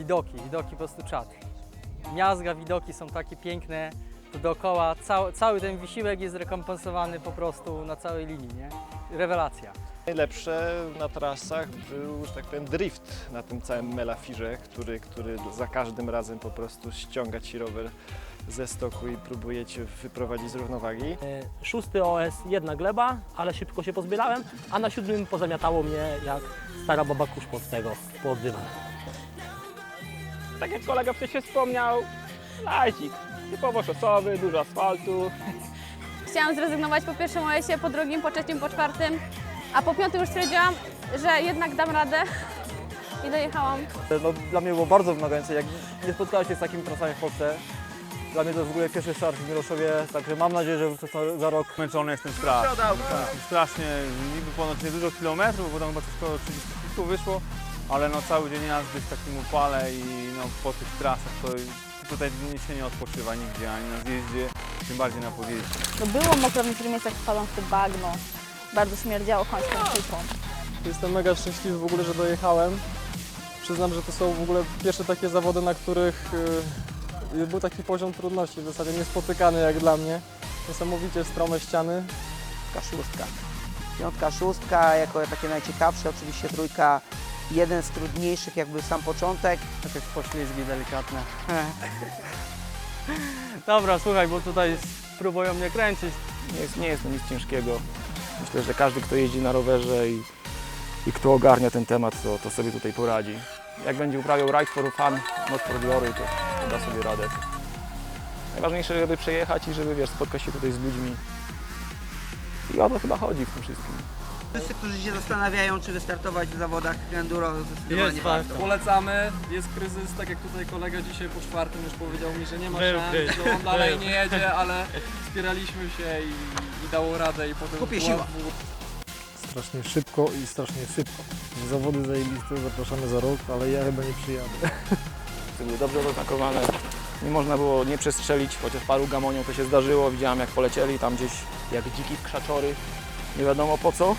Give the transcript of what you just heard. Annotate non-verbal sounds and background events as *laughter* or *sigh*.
widoki, widoki po prostu czad. Miazga, widoki są takie piękne, to dookoła cały, cały ten wysiłek jest rekompensowany po prostu na całej linii, nie? Rewelacja. Najlepsze na trasach był, że tak powiem, drift na tym całym melafirze, który, który za każdym razem po prostu ściąga ci rower ze stoku i próbuje cię wyprowadzić z równowagi. E, Szósty OS, jedna gleba, ale szybko się pozbierałem, a na siódmym pozamiatało mnie jak stara baba kurz pod tego, pod dywan. Tak jak kolega wcześniej wspomniał, lazik. Typowo szosowy, dużo asfaltu. Chciałam zrezygnować po pierwszym OS-ie, po drugim, po trzecim, po czwartym, a po piątym już stwierdziłam, że jednak dam radę i dojechałam. No, dla mnie było bardzo wymagające, jak nie spotkałem się z takimi trasami w Polsce. Dla mnie to jest w ogóle pierwszy start w Miroszowie, także mam nadzieję, że wrócę za- za rok. Męczony jestem strasznie. Strasznie, niby ponoć nie dużo kilometrów, bo tam chyba coś około 30 kilku wyszło, ale no cały dzień jazdy w takim upale i no po tych trasach to tutaj się nie odpoczywa nigdzie, ani na zjeździe, tym bardziej na podjeździe. No było mokro w niektórych miejscach wpadłam w to bagno. Bardzo śmierdziało końską szybą. Jestem mega szczęśliwy w ogóle, że dojechałem. Przyznam, że to są w ogóle pierwsze takie zawody, na których y, był taki poziom trudności w zasadzie niespotykany jak dla mnie. Niesamowicie strome ściany. piątka, szóstka. Piątka, szóstka jako takie najciekawsze, oczywiście trójka jeden z trudniejszych, jakby sam początek. Jakieś poślizgi delikatne. *laughs* Dobra, słuchaj, bo tutaj próbują mnie kręcić. Nie jest, nie jest to nic ciężkiego. Myślę, że każdy, kto jeździ na rowerze i, i kto ogarnia ten temat, to, to sobie tutaj poradzi. Jak będzie uprawiał ride for fun, not for glory, to, to da sobie radę. Najważniejsze, żeby przejechać i żeby, wiesz, spotkać się tutaj z ludźmi. I o to chyba chodzi w tym wszystkim. Wszyscy, którzy się zastanawiają, czy wystartować w zawodach enduro, zdecydowanie warto. Polecamy, jest kryzys, tak jak tutaj kolega dzisiaj po czwartym już powiedział mi, że nie ma szans, że on dalej nie jedzie, ale wspieraliśmy się i, i dało radę i potem Kupię siła. Strasznie szybko i strasznie sypko. Zawody zajebiste, zapraszamy za rok, ale ja chyba nie przyjadę. były dobrze oznakowane. Nie można było nie przestrzelić, chociaż paru gamonią to się zdarzyło. Widziałem jak polecieli tam gdzieś jak dziki w krzaczory. Nie wiadomo po co.